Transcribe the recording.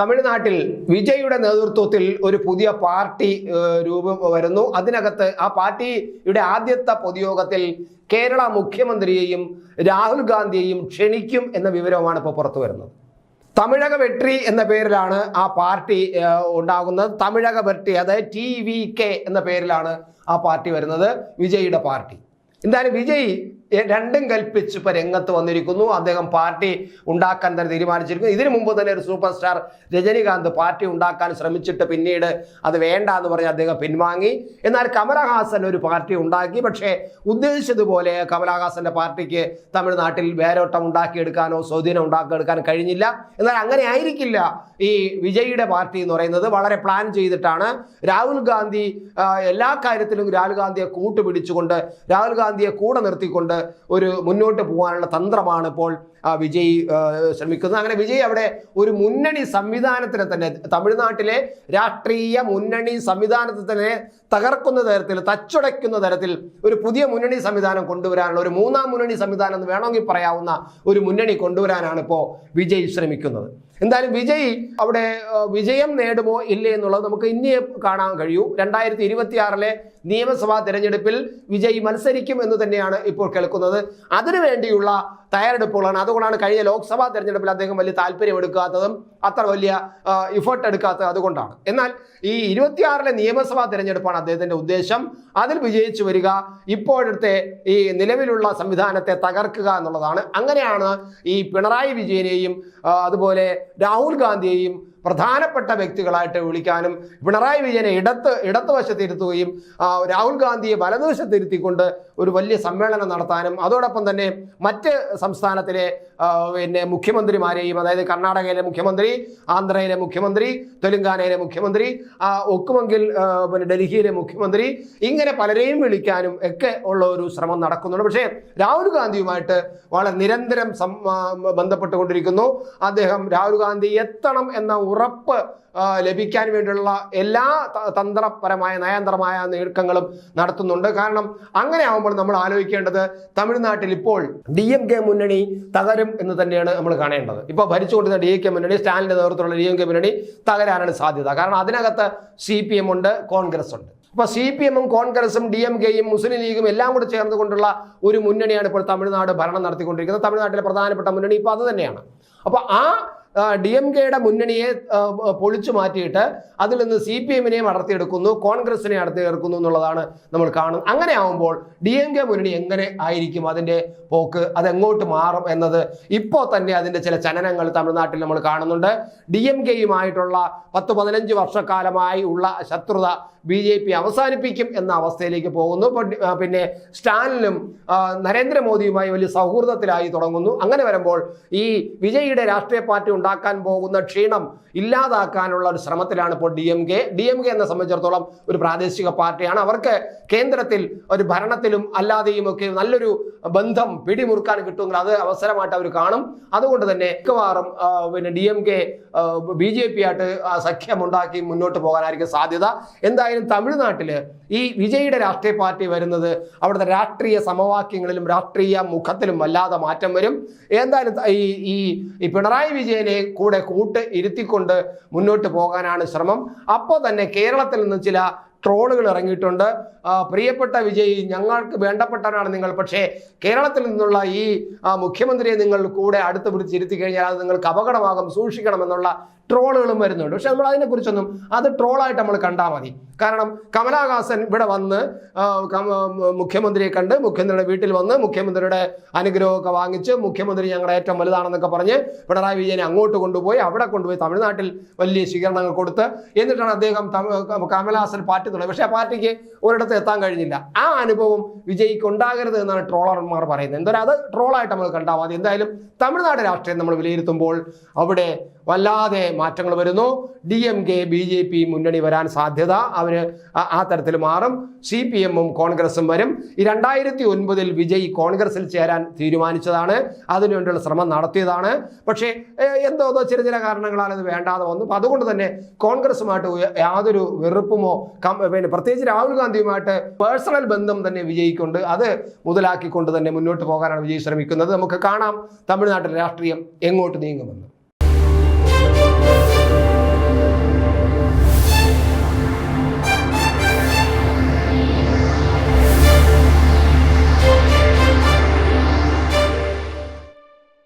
തമിഴ്നാട്ടിൽ വിജയുടെ നേതൃത്വത്തിൽ ഒരു പുതിയ പാർട്ടി രൂപം വരുന്നു. അതിനകത്ത് ആ പാർട്ടിയുടെ ആദ്യത്തെ പൊതുയോഗത്തിൽ കേരള മുഖ്യമന്ത്രിയെയും രാഹുൽ ഗാന്ധിയെയും ക്ഷണിക്കും എന്ന വിവരവുമാണ് ഇപ്പോൾ പുറത്തു വരുന്നത്. തമിഴക വെട്രി എന്ന പേരിലാണ് ആ പാർട്ടി ഉണ്ടാകുന്നത്. തമിഴക വെട്രി അതായത് ടി വി കെ എന്ന പേരിലാണ് ആ പാർട്ടി വരുന്നത്. വിജയുടെ പാർട്ടി. എന്തായാലും വിജയ് രണ്ടും കൽപ്പിച്ച് ഇപ്പൊ രംഗത്ത് വന്നിരിക്കുന്നു. അദ്ദേഹം പാർട്ടി ഉണ്ടാക്കാൻ തന്നെ തീരുമാനിച്ചിരിക്കുന്നു. ഇതിനു മുമ്പ് തന്നെ ഒരു സൂപ്പർ സ്റ്റാർ രജനികാന്ത് പാർട്ടി ഉണ്ടാക്കാൻ ശ്രമിച്ചിട്ട് പിന്നീട് അത് വേണ്ട എന്ന് പറഞ്ഞ് അദ്ദേഹം പിൻവാങ്ങി. എന്നാൽ കമലഹാസൻ ഒരു പാർട്ടി ഉണ്ടാക്കി. പക്ഷേ ഉദ്ദേശിച്ചതുപോലെ കമലഹാസന്റെ പാർട്ടിക്ക് തമിഴ്നാട്ടിൽ വേരോട്ടം ഉണ്ടാക്കിയെടുക്കാനോ സ്വാധീനം ഉണ്ടാക്കിയെടുക്കാനോ കഴിഞ്ഞില്ല. എന്നാൽ അങ്ങനെ ആയിരിക്കില്ല ഈ വിജയിയുടെ പാർട്ടി എന്ന് പറയുന്നത്. വളരെ പ്ലാൻ ചെയ്തിട്ടാണ് രാഹുൽ ഗാന്ധി എല്ലാ കാര്യത്തിലും രാഹുൽ ഗാന്ധിയെ കൂട്ടുപിടിച്ചുകൊണ്ട് രാഹുൽ ഗാന്ധിയെ കൂടെ നിർത്തിക്കൊണ്ട് ഒരു മുന്നോട്ട് പോകാനുള്ള തന്ത്രമാണ് ഇപ്പോൾ വിജയ് ശ്രമിക്കുന്നത്. അങ്ങനെ വിജയ് അവിടെ ഒരു മുന്നണി സംവിധാനത്തിന് തന്നെ തമിഴ്നാട്ടിലെ രാഷ്ട്രീയ മുന്നണി സംവിധാനത്തെ തന്നെ തകർക്കുന്ന തരത്തിൽ തച്ചുടയ്ക്കുന്ന തരത്തിൽ ഒരു പുതിയ മുന്നണി സംവിധാനം കൊണ്ടുവരാനുള്ള ഒരു മൂന്നാം മുന്നണി സംവിധാനം എന്ന് വേണമെങ്കിൽ പറയാവുന്ന ഒരു മുന്നണി കൊണ്ടുവരാനാണ് ഇപ്പോൾ വിജയ് ശ്രമിക്കുന്നത്. എന്തായാലും വിജയ് അവിടെ വിജയം നേടുമോ ഇല്ലേ എന്നുള്ളത് നമുക്ക് ഇനിയേ കാണാൻ കഴിയൂ. രണ്ടായിരത്തി ഇരുപത്തിയാറിലെ നിയമസഭാ തെരഞ്ഞെടുപ്പിൽ വിജയ് മത്സരിക്കും എന്ന് തന്നെയാണ് ഇപ്പോൾ കേൾക്കുന്നത്. അതിനു വേണ്ടിയുള്ള തയ്യാറെടുപ്പുകളാണ്. അതുകൊണ്ടാണ് കഴിഞ്ഞ ലോക്സഭാ തെരഞ്ഞെടുപ്പിൽ അദ്ദേഹം വലിയ താല്പര്യം എടുക്കാത്തതും അത്ര വലിയ ഇഫേർട്ട് എടുക്കാത്തത് അതുകൊണ്ടാണ്. എന്നാൽ ഈ ഇരുപത്തിയാറിലെ നിയമസഭാ തെരഞ്ഞെടുപ്പാണ് അദ്ദേഹത്തിന്റെ ഉദ്ദേശം. അതിൽ വിജയിച്ചു വരിക ഇപ്പോഴത്തെ ഈ നിലവിലുള്ള സംവിധാനത്തെ തകർക്കുക എന്നുള്ളതാണ്. അങ്ങനെയാണ് ഈ പിണറായി വിജയനെയും അതുപോലെ രാഹുൽ ഗാന്ധിയെയും പ്രധാനപ്പെട്ട വ്യക്തികളായിട്ട് വിളിക്കാനും പിണറായി വിജയനെ ഇടത്ത് ഇടത്ത് വശത്തിരുത്തുകയും രാഹുൽ ഗാന്ധിയെ വലതുവശത്തിരുത്തിക്കൊണ്ട് ഒരു വലിയ സമ്മേളനം നടത്താനും അതോടൊപ്പം തന്നെ മറ്റ് സംസ്ഥാനത്തിലെ പിന്നെ മുഖ്യമന്ത്രിമാരെയും അതായത് കർണാടകയിലെ മുഖ്യമന്ത്രി ആന്ധ്രയിലെ മുഖ്യമന്ത്രി തെലുങ്കാനയിലെ മുഖ്യമന്ത്രി ഒക്കുമെങ്കിൽ പിന്നെ ഡൽഹിയിലെ മുഖ്യമന്ത്രി ഇങ്ങനെ പലരെയും വിളിക്കാനും ഒക്കെ ഉള്ള ഒരു ശ്രമം നടക്കുന്നുണ്ട്. പക്ഷേ രാഹുൽ ഗാന്ധിയുമായിട്ട് വളരെ നിരന്തരം ബന്ധപ്പെട്ടുകൊണ്ടിരിക്കുന്നു. അദ്ദേഹം രാഹുൽ ഗാന്ധി എത്തണം എന്ന ഉറപ്പ് ലഭിക്കാൻ വേണ്ടിയുള്ള എല്ലാ തന്ത്രപരമായ നയതന്ത്രമായ നീക്കങ്ങളും നടത്തുന്നുണ്ട്. കാരണം അങ്ങനെ ആവുമ്പോൾ നമ്മൾ ആലോചിക്കേണ്ടത് തമിഴ്നാട്ടിൽ ഇപ്പോൾ ഡി എം കെ മുന്നണി തകരും എന്ന് തന്നെയാണ് നമ്മൾ കാണേണ്ടത്. ഇപ്പോൾ ഭരിച്ചുകൊണ്ടിരുന്ന ഡി എം കെ മുന്നണി സ്റ്റാലിന്റെ നേതൃത്വത്തിലുള്ള ഡി എം കെ മുന്നണി തകരാനാണ് സാധ്യത. കാരണം അതിനകത്ത് സി പി എം ഉണ്ട് കോൺഗ്രസ് ഉണ്ട്. അപ്പോൾ സി പി എമ്മും കോൺഗ്രസും ഡി എം കെയും മുസ്ലിം ലീഗും എല്ലാം കൂടി ചേർന്നുകൊണ്ടുള്ള ഒരു മുന്നണിയാണ് ഇപ്പോൾ തമിഴ്നാട് ഭരണം നടത്തിക്കൊണ്ടിരിക്കുന്നത്. തമിഴ്നാട്ടിലെ പ്രധാനപ്പെട്ട മുന്നണി ഇപ്പോൾ അത് തന്നെയാണ്. അപ്പോൾ ആ ഡി എം കെയുടെ മുന്നണിയെ പൊളിച്ചു മാറ്റിയിട്ട് അതിൽ നിന്ന് സി പി എമ്മിനെയും അടർത്തിയെടുക്കുന്നു കോൺഗ്രസിനെ അടർത്തിയെടുക്കുന്നു എന്നുള്ളതാണ് നമ്മൾ കാണുന്നത്. അങ്ങനെ ആവുമ്പോൾ ഡി എം കെ മുന്നണി എങ്ങനെ ആയിരിക്കും അതിന്റെ പോക്ക്? അതെങ്ങോട്ട് മാറും എന്നത് ഇപ്പോൾ തന്നെ അതിന്റെ ചില ചലനങ്ങൾ തമിഴ്നാട്ടിൽ നമ്മൾ കാണുന്നുണ്ട്. ഡി എം കെയുമായിട്ടുള്ള പത്ത് പതിനഞ്ച് വർഷക്കാലമായി ഉള്ള ശത്രുത ബി ജെ പി അവസാനിപ്പിക്കും എന്ന അവസ്ഥയിലേക്ക് പോകുന്നു. പിന്നെ സ്റ്റാലിനും നരേന്ദ്രമോദിയുമായി വലിയ സൗഹൃദത്തിലായി തുടങ്ങുന്നു. അങ്ങനെ വരുമ്പോൾ ഈ വിജയിയുടെ രാഷ്ട്രീയ പാർട്ടി ഉണ്ടാക്കാൻ പോകുന്ന ക്ഷീണം ഇല്ലാതാക്കാനുള്ള ഒരു ശ്രമത്തിലാണ് ഇപ്പോൾ D M K. D M K എന്നെ സംബന്ധിച്ചിടത്തോളം ഒരു പ്രാദേശിക പാർട്ടിയാണ്. അവർക്ക് കേന്ദ്രത്തിൽ ഒരു ഭരണത്തിലും അല്ലാതെയും ഒക്കെ നല്ലൊരു ബന്ധം പിടിമുറുക്കാൻ കിട്ടുമെങ്കിൽ അത് അവസരമായിട്ട് അവർ കാണും. അതുകൊണ്ട് തന്നെ മിക്കവാറും പിന്നെ D M K B J P ആയിട്ട് സഖ്യമുണ്ടാക്കി മുന്നോട്ട് പോകാനായിരിക്കും സാധ്യത. എന്തായാലും തമിഴ്നാട്ടിൽ ഈ വിജയിയുടെ രാഷ്ട്രീയ പാർട്ടി വരുന്നത് അവിടുത്തെ രാഷ്ട്രീയ സമവാക്യങ്ങളിലും രാഷ്ട്രീയ മുഖത്തിലും വല്ലാതെ മാറ്റം വരും. എന്തായാലും ഈ ഈ പിണറായി വിജയനെ കൂടെ കൂട്ട് ഇരുത്തിക്കൊണ്ട് മുന്നോട്ട് പോകാനാണ് ശ്രമം. അപ്പോൾ തന്നെ കേരളത്തിൽ നിന്ന് ചില ട്രോളുകൾ ഇറങ്ങിയിട്ടുണ്ട്. പ്രിയപ്പെട്ട വിജയ് ഞങ്ങൾക്ക് വേണ്ടപ്പെട്ടവരാണ് നിങ്ങൾ. പക്ഷേ കേരളത്തിൽ നിന്നുള്ള ഈ മുഖ്യമന്ത്രിയെ നിങ്ങൾ കൂടെ അടുത്ത് പിടിച്ചിരുത്തി കഴിഞ്ഞാൽ അത് നിങ്ങൾക്ക് അപകടമാകും സൂക്ഷിക്കണമെന്നുള്ള ട്രോളുകളും വരുന്നുണ്ട്. പക്ഷെ നമ്മൾ അതിനെക്കുറിച്ചൊന്നും അത് ട്രോളായിട്ട് നമ്മൾ കണ്ടാൽ മതി. കാരണം കമലഹാസൻ ഇവിടെ വന്ന് മുഖ്യമന്ത്രിയെ കണ്ട് മുഖ്യമന്ത്രിയുടെ വീട്ടിൽ വന്ന് മുഖ്യമന്ത്രിയുടെ അനുഗ്രഹമൊക്കെ വാങ്ങിച്ച് മുഖ്യമന്ത്രി ഞങ്ങളുടെ ഏറ്റവും വലുതാണെന്നൊക്കെ പറഞ്ഞ് പിണറായി വിജയനെ അങ്ങോട്ട് കൊണ്ടുപോയി അവിടെ കൊണ്ടുപോയി തമിഴ്നാട്ടിൽ വലിയ സ്വീകരണങ്ങൾ കൊടുത്ത് എന്നിട്ടാണ് അദ്ദേഹം കമലഹാസൻ പാർട്ടി തുടങ്ങി. പക്ഷേ ആ പാർട്ടിക്ക് ഒരിടത്ത് എത്താൻ കഴിഞ്ഞില്ല. ആ അനുഭവം വിജയിക്ക് ഉണ്ടാകരുത് എന്നാണ് ട്രോളർമാർ പറയുന്നത്. എന്തായാലും അത് ട്രോളായിട്ട് നമ്മൾ കണ്ടാൽ മതി. എന്തായാലും തമിഴ്നാട് രാഷ്ട്രീയം നമ്മൾ വിലയിരുത്തുമ്പോൾ അവിടെ വല്ലാതെ മാറ്റങ്ങൾ വരുന്നു. D M K B J P മുന്നണി വരാൻ സാധ്യത അവർ ആ തരത്തിൽ മാറും. സി പി എമ്മും കോൺഗ്രസും വരും. ഈ രണ്ടായിരത്തി ഒൻപതിൽ വിജയ് കോൺഗ്രസിൽ ചേരാൻ തീരുമാനിച്ചതാണ്. അതിനുവേണ്ടിയുള്ള ശ്രമം നടത്തിയതാണ്. പക്ഷേ എന്തോ ചില ചില കാരണങ്ങളാൽ അത് വേണ്ടാതെ വന്നു. അപ്പം അതുകൊണ്ട് തന്നെ കോൺഗ്രസുമായിട്ട് യാതൊരു വെറുപ്പുമോ പിന്നെ പ്രത്യേകിച്ച് രാഹുൽ ഗാന്ധിയുമായിട്ട് പേഴ്സണൽ ബന്ധം തന്നെ വിജയിക്കൊണ്ട് അത് മുതലാക്കിക്കൊണ്ട് തന്നെ മുന്നോട്ട് പോകാനാണ് വിജയ് ശ്രമിക്കുന്നത്. നമുക്ക് കാണാം. തമിഴ്നാട്ടിലെ രാഷ്ട്രീയം എങ്ങോട്ട് നീങ്ങുമെന്ന്.